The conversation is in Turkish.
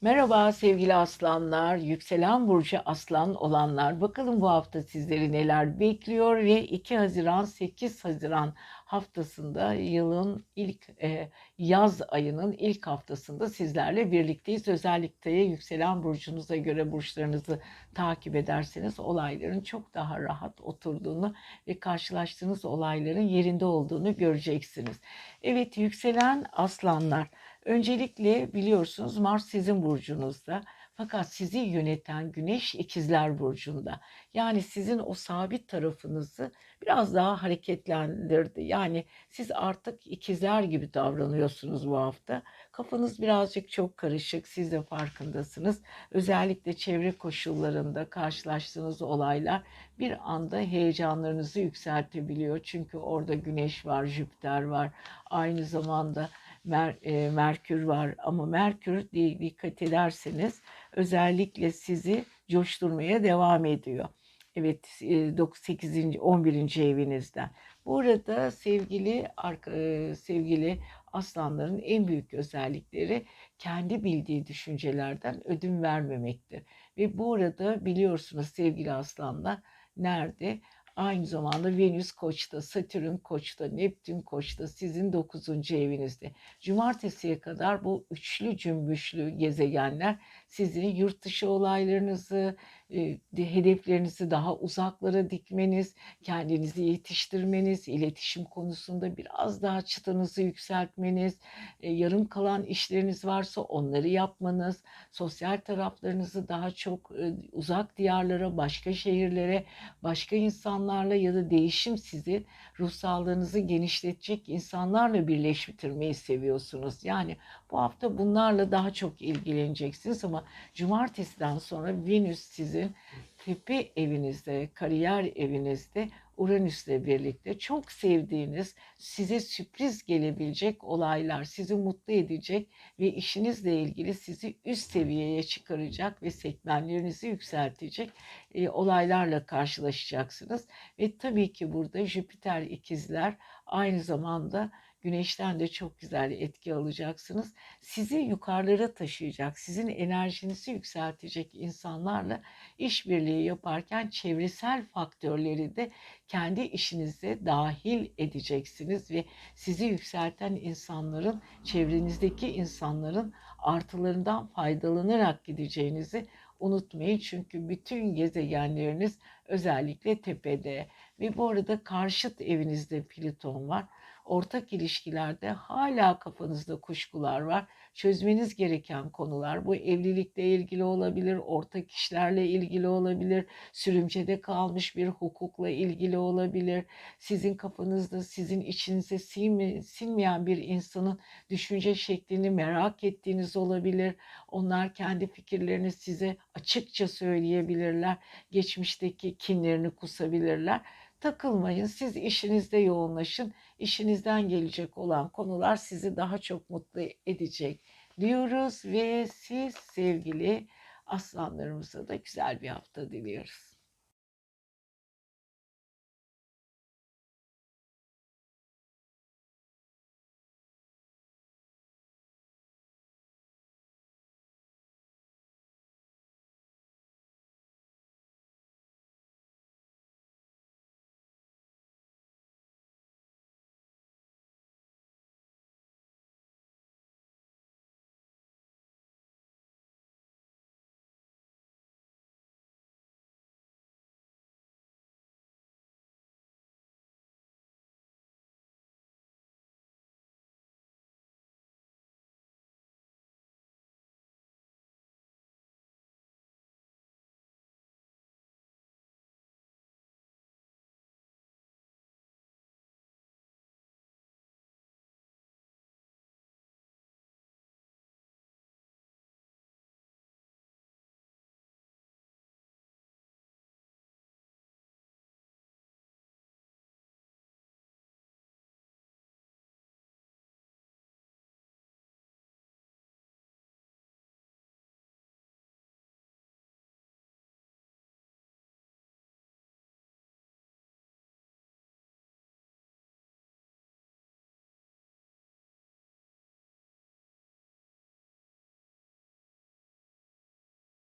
Merhaba sevgili aslanlar, yükselen burcu aslan olanlar. Bakalım bu hafta sizleri neler bekliyor ve 2 Haziran 8 Haziran haftasında yılın ilk e, yaz ayının ilk haftasında sizlerle birlikteyiz. Özellikle yükselen burcunuza göre burçlarınızı takip ederseniz olayların çok daha rahat oturduğunu ve karşılaştığınız olayların yerinde olduğunu göreceksiniz. Evet yükselen aslanlar Öncelikle biliyorsunuz Mars sizin burcunuzda. Fakat sizi yöneten Güneş ikizler burcunda. Yani sizin o sabit tarafınızı biraz daha hareketlendirdi. Yani siz artık ikizler gibi davranıyorsunuz bu hafta. Kafanız birazcık çok karışık. Siz de farkındasınız. Özellikle çevre koşullarında karşılaştığınız olaylar bir anda heyecanlarınızı yükseltebiliyor. Çünkü orada Güneş var, Jüpiter var. Aynı zamanda Mer, e, Merkür var ama Merkür diye dikkat ederseniz özellikle sizi coşturmaya devam ediyor. Evet 8. 11. evinizden. Bu arada sevgili e, sevgili aslanların en büyük özellikleri kendi bildiği düşüncelerden ödün vermemektir. Ve bu arada biliyorsunuz sevgili aslanlar nerede? Aynı zamanda Venüs Koç'ta, Satürn Koç'ta, Neptün Koç'ta sizin 9. evinizde. Cumartesiye kadar bu üçlü cümbüşlü gezegenler sizin yurt dışı olaylarınızı, e, hedeflerinizi daha uzaklara dikmeniz, kendinizi yetiştirmeniz, iletişim konusunda biraz daha çıtanızı yükseltmeniz, e, yarım kalan işleriniz varsa onları yapmanız, sosyal taraflarınızı daha çok e, uzak diyarlara, başka şehirlere, başka insanlarla ya da değişim sizi ruh sağlığınızı genişletecek insanlarla birleştirmeyi seviyorsunuz. Yani bu hafta bunlarla daha çok ilgileneceksiniz ama cumartesiden sonra Venüs sizin tepe evinizde, kariyer evinizde Uranüs'le birlikte çok sevdiğiniz, size sürpriz gelebilecek olaylar, sizi mutlu edecek ve işinizle ilgili sizi üst seviyeye çıkaracak ve sekmenlerinizi yükseltecek e, olaylarla karşılaşacaksınız. Ve tabii ki burada Jüpiter ikizler aynı zamanda Güneşten de çok güzel etki alacaksınız. Sizi yukarılara taşıyacak, sizin enerjinizi yükseltecek insanlarla işbirliği yaparken çevresel faktörleri de kendi işinize dahil edeceksiniz ve sizi yükselten insanların, çevrenizdeki insanların artılarından faydalanarak gideceğinizi unutmayın. Çünkü bütün gezegenleriniz özellikle tepede ve bu arada karşıt evinizde Plüton var ortak ilişkilerde hala kafanızda kuşkular var. Çözmeniz gereken konular bu evlilikle ilgili olabilir, ortak işlerle ilgili olabilir, sürümcede kalmış bir hukukla ilgili olabilir. Sizin kafanızda, sizin içinize sinme, sinmeyen bir insanın düşünce şeklini merak ettiğiniz olabilir. Onlar kendi fikirlerini size açıkça söyleyebilirler. Geçmişteki kinlerini kusabilirler takılmayın. Siz işinizde yoğunlaşın. İşinizden gelecek olan konular sizi daha çok mutlu edecek diyoruz ve siz sevgili aslanlarımıza da güzel bir hafta diliyoruz.